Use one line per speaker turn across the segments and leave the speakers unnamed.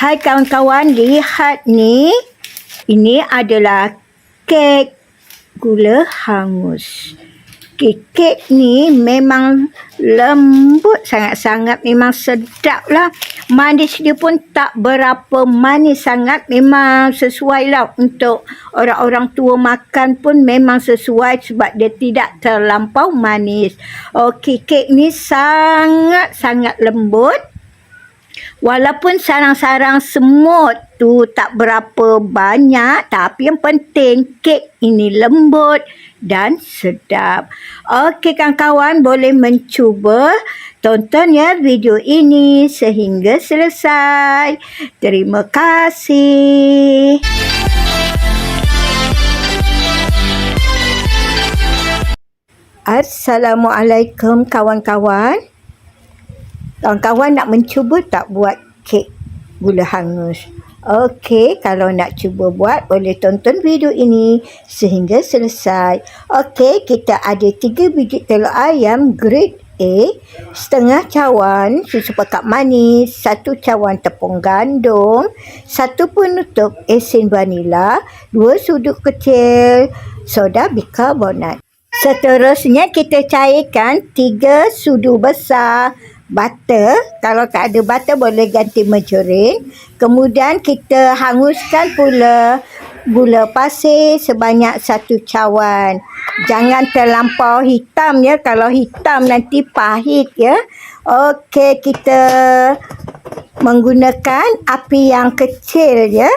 Hai kawan-kawan, lihat ni. Ini adalah kek gula hangus. Kek, kek ni memang lembut sangat-sangat. Memang sedap lah. Manis dia pun tak berapa manis sangat. Memang sesuai lah untuk orang-orang tua makan pun memang sesuai sebab dia tidak terlampau manis. Okey, kek ni sangat-sangat lembut. Walaupun sarang-sarang semut tu tak berapa banyak tapi yang penting kek ini lembut dan sedap. Okey kawan-kawan boleh mencuba tonton ya video ini sehingga selesai. Terima kasih. Assalamualaikum kawan-kawan. Kawan-kawan nak mencuba tak buat kek gula hangus? Okey, kalau nak cuba buat boleh tonton video ini sehingga selesai. Okey, kita ada tiga biji telur ayam grade A, setengah cawan susu pekat manis, satu cawan tepung gandum, satu penutup esen vanila, dua sudut kecil soda bikarbonat. Seterusnya kita cairkan tiga sudu besar butter. Kalau tak ada butter boleh ganti margarin. Kemudian kita hanguskan pula gula pasir sebanyak satu cawan. Jangan terlampau hitam ya. Kalau hitam nanti pahit ya. Okey, kita menggunakan api yang kecil ya.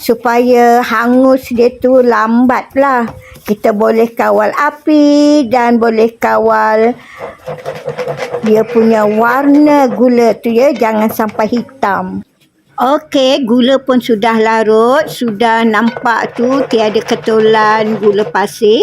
Supaya hangus dia tu lambatlah. Kita boleh kawal api dan boleh kawal dia punya warna gula tu ya jangan sampai hitam. Okey, gula pun sudah larut, sudah nampak tu tiada ketulan gula pasir.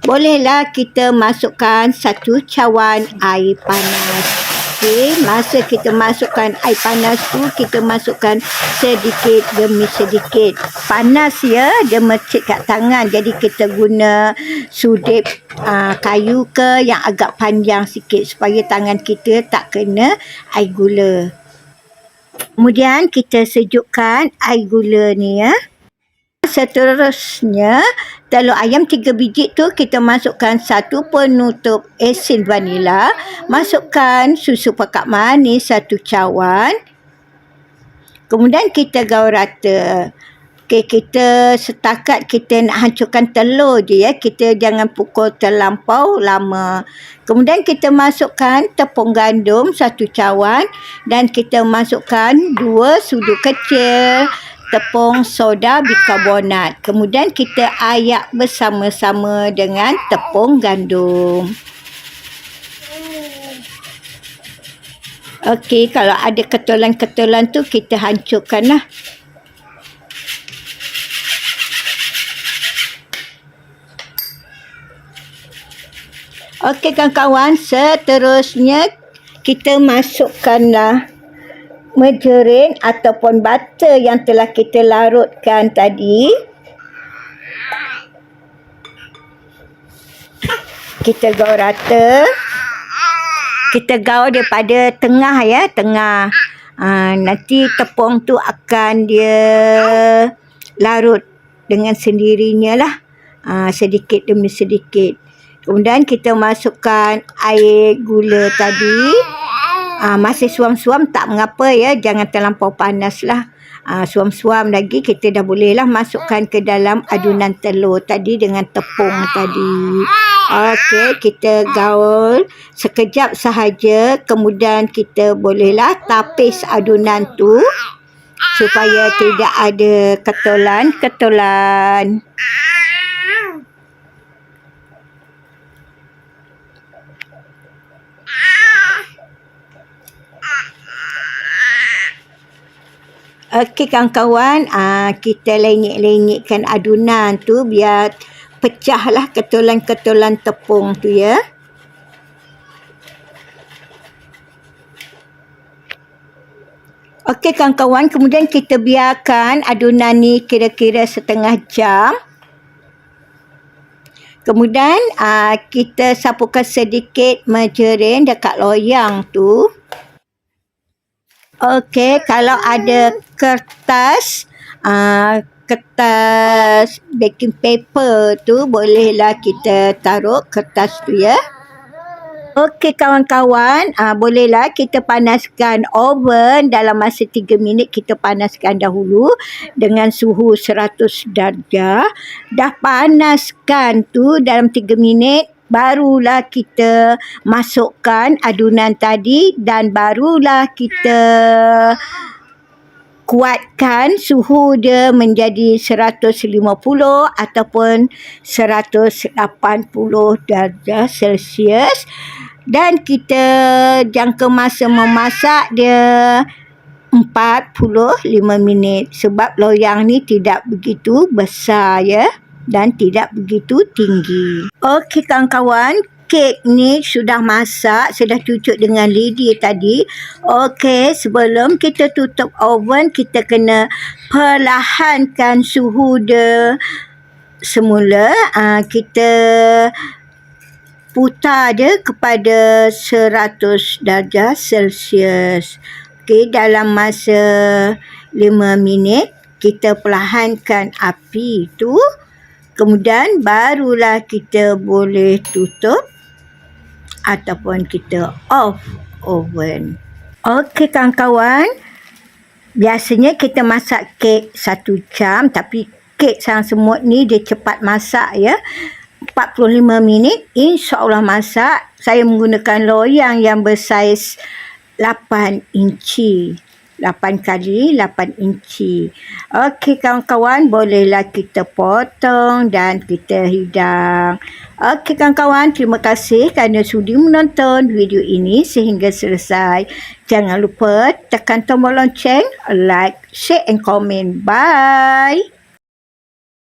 Bolehlah kita masukkan satu cawan air panas. Okey, masa kita masukkan air panas tu, kita masukkan sedikit demi sedikit. Panas ya, dia mecik kat tangan. Jadi kita guna sudip uh, kayu ke yang agak panjang sikit supaya tangan kita tak kena air gula. Kemudian kita sejukkan air gula ni ya. Seterusnya, telur ayam tiga biji tu kita masukkan satu penutup esen vanila. Masukkan susu pekat manis satu cawan. Kemudian kita gaul rata. Okay, kita setakat kita nak hancurkan telur je ya. Kita jangan pukul terlampau lama. Kemudian kita masukkan tepung gandum satu cawan. Dan kita masukkan dua sudu kecil tepung soda bikarbonat. Kemudian kita ayak bersama-sama dengan tepung gandum. Okey, kalau ada ketulan-ketulan tu kita hancurkanlah. Okey kawan-kawan, seterusnya kita masukkanlah margarin ataupun butter yang telah kita larutkan tadi. Kita gaul rata. Kita gaul daripada tengah ya, tengah. Ha, nanti tepung tu akan dia larut dengan sendirinya lah. Ha, sedikit demi sedikit. Kemudian kita masukkan air gula tadi. Uh, masih suam-suam tak mengapa ya. Jangan terlampau panas lah. Uh, suam-suam lagi kita dah boleh lah masukkan ke dalam adunan telur tadi dengan tepung tadi. Okey, kita gaul sekejap sahaja. Kemudian kita bolehlah tapis adunan tu supaya tidak ada ketulan-ketulan. Okey kawan-kawan, uh, kita lenyek-lenyekkan adunan tu biar pecahlah ketulan-ketulan tepung tu ya. Okey kawan-kawan, kemudian kita biarkan adunan ni kira-kira setengah jam. Kemudian uh, kita sapukan sedikit margarin dekat loyang tu. Okey, kalau ada kertas, uh, kertas baking paper tu bolehlah kita taruh kertas tu ya. Okey kawan-kawan, uh, bolehlah kita panaskan oven dalam masa 3 minit kita panaskan dahulu dengan suhu 100 darjah. Dah panaskan tu dalam 3 minit, barulah kita masukkan adunan tadi dan barulah kita kuatkan suhu dia menjadi 150 ataupun 180 darjah Celsius. Dan kita jangka masa memasak dia 45 minit sebab loyang ni tidak begitu besar ya dan tidak begitu tinggi. Okey kawan-kawan, kek ni sudah masak, sudah cucuk dengan lidi tadi. Okey, sebelum kita tutup oven, kita kena perlahankan suhu dia semula. Uh, kita putar dia kepada 100 darjah Celsius. Okey, dalam masa 5 minit kita perlahankan api tu. Kemudian barulah kita boleh tutup ataupun kita off oven. Okey kawan-kawan. Biasanya kita masak kek satu jam tapi kek sang semut ni dia cepat masak ya. 45 minit insya-Allah masak. Saya menggunakan loyang yang bersaiz 8 inci. 8 kali 8 inci. Okey kawan-kawan, bolehlah kita potong dan kita hidang. Okey kawan-kawan, terima kasih kerana sudi menonton video ini sehingga selesai. Jangan lupa tekan tombol lonceng, like, share and comment. Bye.